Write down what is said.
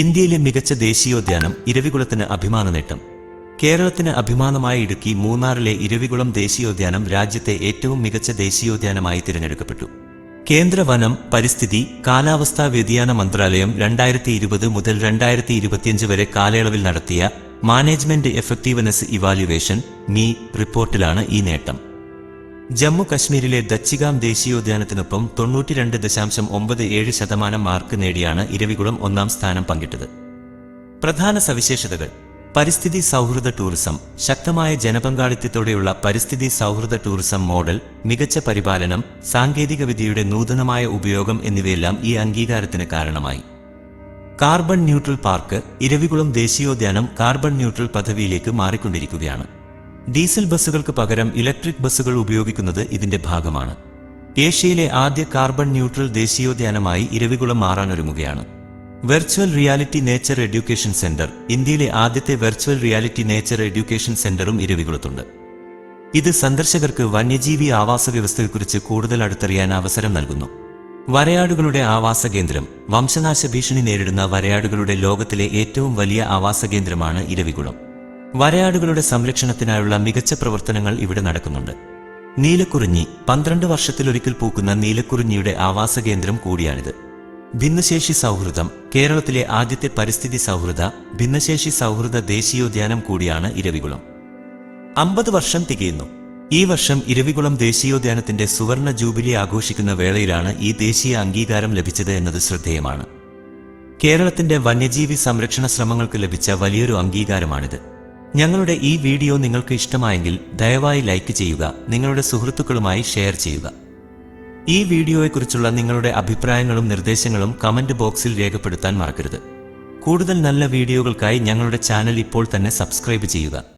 ഇന്ത്യയിലെ മികച്ച ദേശീയോദ്യാനം ഇരവികുളത്തിന് അഭിമാന നേട്ടം കേരളത്തിന് അഭിമാനമായ ഇടുക്കി മൂന്നാറിലെ ഇരവികുളം ദേശീയോദ്യാനം രാജ്യത്തെ ഏറ്റവും മികച്ച ദേശീയോദ്യാനമായി തിരഞ്ഞെടുക്കപ്പെട്ടു. കേന്ദ്ര വനം പരിസ്ഥിതി കാലാവസ്ഥാ വ്യതിയാന മന്ത്രാലയം രണ്ടായിരത്തി ഇരുപത് മുതൽ രണ്ടായിരത്തി ഇരുപത്തിയഞ്ച് വരെ കാലയളവിൽ നടത്തിയ മാനേജ്മെന്റ് എഫക്റ്റീവ്നെസ് ഇവാലുവേഷൻ മീ റിപ്പോർട്ടിലാണ് ഈ നേട്ടം. ജമ്മു കശ്മീരിലെ ദച്ചിഗാം ദേശീയോദ്യാനത്തിനൊപ്പം തൊണ്ണൂറ്റിരണ്ട് ദശാംശം ഒമ്പത് ഏഴ് ശതമാനം മാർക്ക് നേടിയാണ് ഇരവികുളം ഒന്നാം സ്ഥാനം പങ്കിട്ടത്. പ്രധാന സവിശേഷതകൾ. പരിസ്ഥിതി സൗഹൃദ ടൂറിസം. ശക്തമായ ജനപങ്കാളിത്തത്തോടെയുള്ള പരിസ്ഥിതി സൗഹൃദ ടൂറിസം മോഡൽ മികച്ച പരിപാലനം സാങ്കേതികവിദ്യയുടെ നൂതനമായ ഉപയോഗം എന്നിവയെല്ലാം ഈ അംഗീകാരത്തിന് കാരണമായി. കാർബൺ ന്യൂട്രൽ പാർക്ക് ഇരവികുളം ദേശീയോദ്യാനം കാർബൺ ന്യൂട്രൽ പദവിയിലേക്ക് മാറിക്കൊണ്ടിരിക്കുകയാണ്. ഡീസൽ ബസ്സുകൾക്ക് പകരം ഇലക്ട്രിക് ബസ്സുകൾ ഉപയോഗിക്കുന്നത് ഇതിന്റെ ഭാഗമാണ്. ഏഷ്യയിലെ ആദ്യ കാർബൺ ന്യൂട്രൽ ദേശീയോദ്യാനമായി Eravikulam മാറാനൊരുങ്ങുകയാണ്. Virtual reality nature education centre ഇന്ത്യയിലെ ആദ്യത്തെ വെർച്വൽ റിയാലിറ്റി നേച്ചർ എഡ്യൂക്കേഷൻ സെന്ററും ഇരവികുളത്തുണ്ട്. ഇത് സന്ദർശകർക്ക് വന്യജീവി ആവാസ വ്യവസ്ഥയെക്കുറിച്ച് കൂടുതൽ അടുത്തറിയാൻ അവസരം നൽകുന്നു. വരയാടുകളുടെ ആവാസ കേന്ദ്രം വംശനാശ ഭീഷണി നേരിടുന്ന വരയാടുകളുടെ ലോകത്തിലെ ഏറ്റവും വലിയ ആവാസ കേന്ദ്രമാണ് ഇരവികുളം. വരയാടുകളുടെ സംരക്ഷണത്തിനായുള്ള മികച്ച പ്രവർത്തനങ്ങൾ ഇവിടെ നടക്കുന്നുണ്ട്. നീലക്കുറിഞ്ഞി പന്ത്രണ്ട് വർഷത്തിലൊരിക്കൽ പൂക്കുന്ന നീലക്കുറിഞ്ഞിയുടെ ആവാസ കേന്ദ്രം കൂടിയാണിത്. ഭിന്നശേഷി സൗഹൃദം കേരളത്തിലെ ആദ്യത്തെ പരിസ്ഥിതി സൗഹൃദ ഭിന്നശേഷി സൗഹൃദ ദേശീയോദ്യാനം കൂടിയാണ് ഇരവികുളം. അമ്പത് വർഷം തികയുന്നു. ഈ വർഷം ഇരവികുളം ദേശീയോദ്യാനത്തിന്റെ സുവർണ ജൂബിലി ആഘോഷിക്കുന്ന വേളയിലാണ് ഈ ദേശീയ അംഗീകാരം ലഭിച്ചത് എന്നത് ശ്രദ്ധേയമാണ്. കേരളത്തിന്റെ വന്യജീവി സംരക്ഷണ ശ്രമങ്ങൾക്ക് ലഭിച്ച വലിയൊരു അംഗീകാരമാണിത്. ഞങ്ങളുടെ ഈ വീഡിയോ നിങ്ങൾക്ക് ഇഷ്ടമായെങ്കിൽ ദയവായി ലൈക്ക് ചെയ്യുക നിങ്ങളുടെ സുഹൃത്തുക്കളുമായി ഷെയർ ചെയ്യുക. ഈ വീഡിയോയെക്കുറിച്ചുള്ള നിങ്ങളുടെ അഭിപ്രായങ്ങളും നിർദ്ദേശങ്ങളും കമന്റ് ബോക്സിൽ രേഖപ്പെടുത്താൻ മറക്കരുത്. കൂടുതൽ നല്ല വീഡിയോകൾക്കായി ഞങ്ങളുടെ ചാനൽ ഇപ്പോൾ തന്നെ സബ്സ്ക്രൈബ് ചെയ്യുക.